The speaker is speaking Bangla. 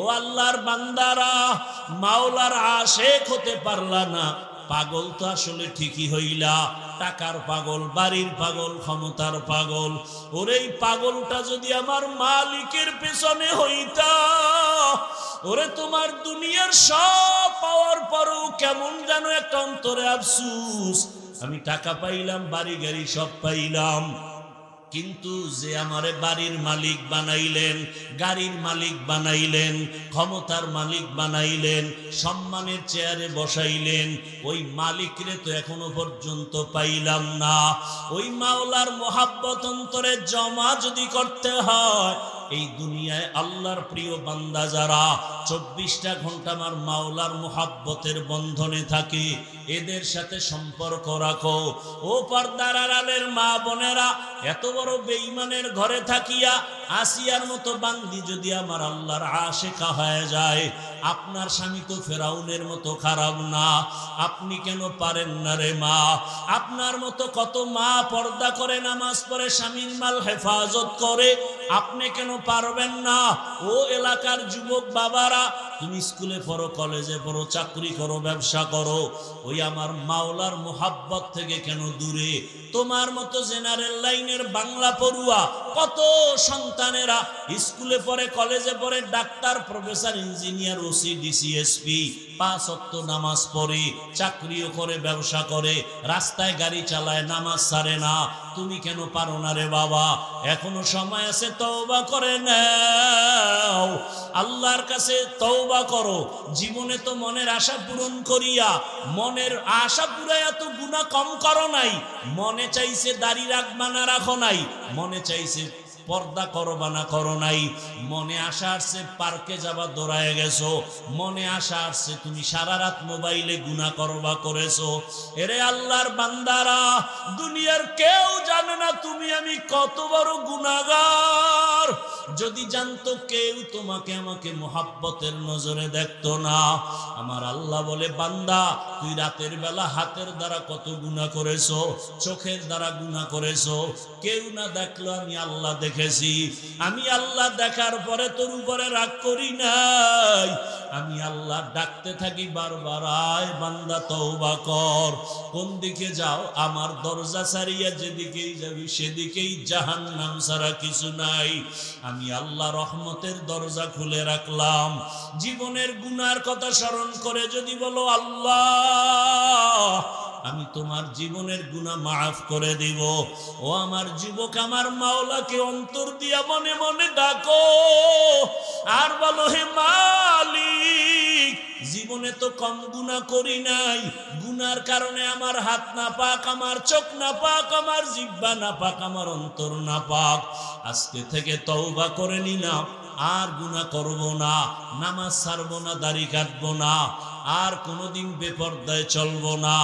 ও আল্লাহর বান্দারা, মাওলার আশেক হতে পারলা না। পাগল তো আসলে ঠিকই হইলা। টাকার পাগল, বাড়ির পাগল, ক্ষমতার পাগল। ওরে এই পাগলটা যদি আমার মালিকের পেছনে হইতা, ওরে তোমার দুনিয়ার সব পাওয়ার পরও কেমন যেন একটা অন্তরে আফসুস। আমি টাকা পাইলাম, বাড়ি গাড়ি সব পাইলাম। কিন্তু যে আমারে বাড়ির মালিক বানাইলেন, গাড়ির মালিক বানাইলেন, ক্ষমতার মালিক বানাইলেন, সম্মানের চেয়ারে বসাইলেন, ওই মালিকরে তো এখনও পর্যন্ত পাইলাম না। ওই মাওলার মোহাব্বত অন্তরে জমা যদি করতে হয় এই দুনিয়ায় আল্লাহর প্রিয় বান্দা যারা চব্বিশটা ঘণ্টা আমার মাওলার মোহাব্বতের বন্ধনে থাকে, এদের সাথে সম্পর্ক রাখো। ও পর্দার আড়ালের মা বোনেরা, এত বড় বেঈমানের ঘরে থাকিয়া আসিয়ার মতো বান্দি যদি আমার আল্লাহর আশেখা হয়ে যায়, আপনার স্বামী তো ফেরাউনের মতো খারাপ না। আপনি কেন পারেন না রে মা? আপনার মতো কত মা পর্দা করে নামাজ পড়ে, স্বামীর মাল হেফাজত করে, আপনি কেন পারবেন না? ও এলাকার যুবক বাবারা তুমি স্কুলে পড়ো, কলেজে পড়ো, চাকরি করো, ব্যবসা করো, ওই আমার মাওলার মোহাব্বত থেকে কেন দূরে? তোমার মতো জেনারেল লাইনের বাংলা পড়ুয়া, কত সন্তানেরা স্কুলে পড়ে, কলেজে পড়ে, doctor, professor, engineer, OC DCSP পাঁচ অক্ত নামাজ পড়ে, চাকরিও করে, ব্যবসা করে, রাস্তায় গাড়ি চালায়, নামাজ সারে না। তুমি কেন পারো না রে বাবা? এখনও সময় আছে, তওবা করে নাও। আল্লাহর কাছে তওবা করো। জীবনে তো মনের আশা পূরণ করিয়া, মনের আশা পুরাইয়া তো গুণা কম করো নাই। মনে চাইছে দাড়ি রাখবা না রাখো নাই। মনে চাইছে পর্দা করো বা না করো নাই। মনে আশা আসছে পার্কে যাবা দৌড়ায় গেছো। মনে আশা আসছে তুমি সারা রাত মোবাইলে গুণা করবা করেছ। এরে আল্লাহর বান্দারা, দুনিয়ার কেউ জানে না তুমি আমি কত বড় গুণাগার যদি জানতো কেউ তোমাকে আমাকে মোহাব্বতের নজরে দেখতো না। আমার আল্লাহ বলে, বান্দা, তুই রাতের বেলা হাতের দ্বারা কত গুণা করেছ, চোখের দ্বারা গুণা করেছ। কেউ না দেখল, আমি আল্লাহ দেখেছি। আমি আল্লাহ দেখার পরে তোর উপরে রাগ করি নাই। আমি আল্লাহ ডাকতে থাকি বারবার, আয় বান্দা, তওবা কর। কোন দিকে যাও? আমার দরজা সারিয়া যেদিকেই যাবি, সেদিকেই জাহান্নাম ছাড়া কিছু নাই। আমি আল্লাহ রহমতের দরজা খুলে রাখলাম। জীবনের গুনার কথা স্মরণ করে যদি বলো, আল্লাহ, আমি তোমার জীবনের গুণা মাফ করে দিব। ও আমার যুবক, আমার মাওলাকে অন্তর দিয়া মনে মনে ডাকো। আর বলো, হে মালিক জীবনে তো কম গুণা করি নাই। গুনার কারণে আমার হাত না পাক আমার চোখ না পাক আমার জিব্বা না পাক আমার অন্তর না পাক আজকে থেকে তওবা করে নিলাম, আর গুণা করব না, নামাজ ছাড়বো না, দাড়ি কাটবো না, আর কোনোদিন বেপর্দায় চলবো না।